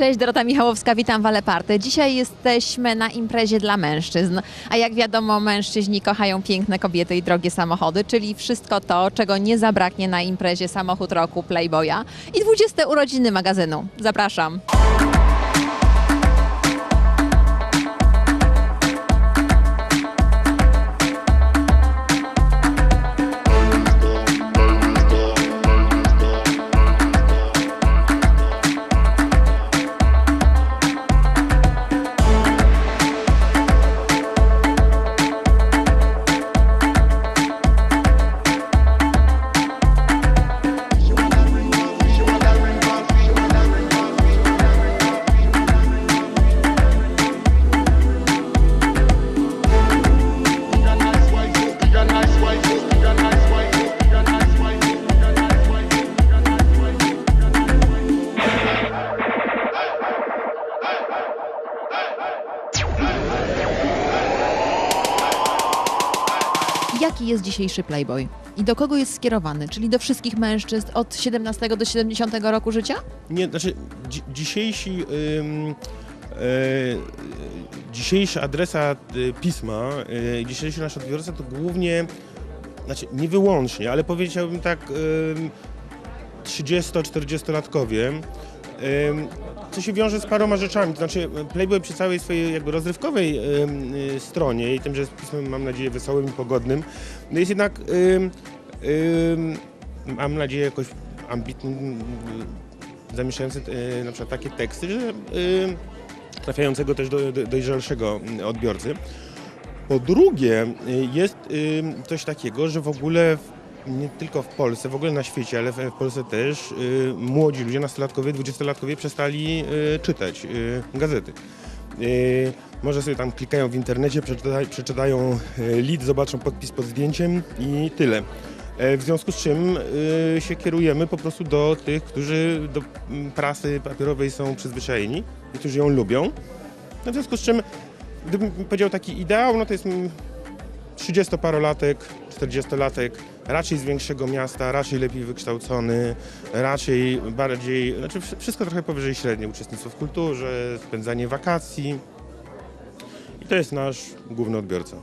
Cześć, Dorota Michałowska, witam w Aleparty. Dzisiaj jesteśmy na imprezie dla mężczyzn. A jak wiadomo, mężczyźni kochają piękne kobiety i drogie samochody, czyli wszystko to, czego nie zabraknie na imprezie Samochód Roku Playboya i 20 urodziny magazynu. Zapraszam. Jaki jest dzisiejszy Playboy? I do kogo jest skierowany? Czyli do wszystkich mężczyzn od 17 do 70 roku życia? Nie, znaczy dzi- dzisiejsi, ym, e, dzisiejszy adresat y, pisma, y, dzisiejszy nasz odbiorca to głównie, znaczy nie wyłącznie, ale powiedziałbym tak ym, 30-40-latkowie. Co się wiąże z paroma rzeczami, to znaczy Playboy przy całej swojej jakby rozrywkowej y, stronie i tym, że jest pismem, mam nadzieję, wesołym i pogodnym, no jest jednak, mam nadzieję, jakoś ambitnym, y, zamieszczający y, na przykład takie teksty, że trafiającego też do, do dojrzalszego y, odbiorcy. Po drugie, jest coś takiego, że w ogóle nie tylko w Polsce, w ogóle na świecie, ale w, Polsce też y, młodzi ludzie, nastolatkowie, dwudziestolatkowie przestali y, czytać y, gazety. Y, może sobie tam klikają w internecie, przeczyta, przeczytają y, zobaczą podpis pod zdjęciem i tyle. E, W związku z czym y, się kierujemy po prostu do tych, którzy do mm, prasy papierowej są przyzwyczajeni i którzy ją lubią. No w związku z czym, gdybym powiedział taki ideał, no to jest mm, 30-parolatek, 40-latek, raczej z większego miasta, raczej lepiej wykształcony, raczej bardziej, znaczy wsz- wszystko trochę powyżej średniej, uczestnictwo w kulturze, spędzanie wakacji. I to jest nasz główny odbiorca.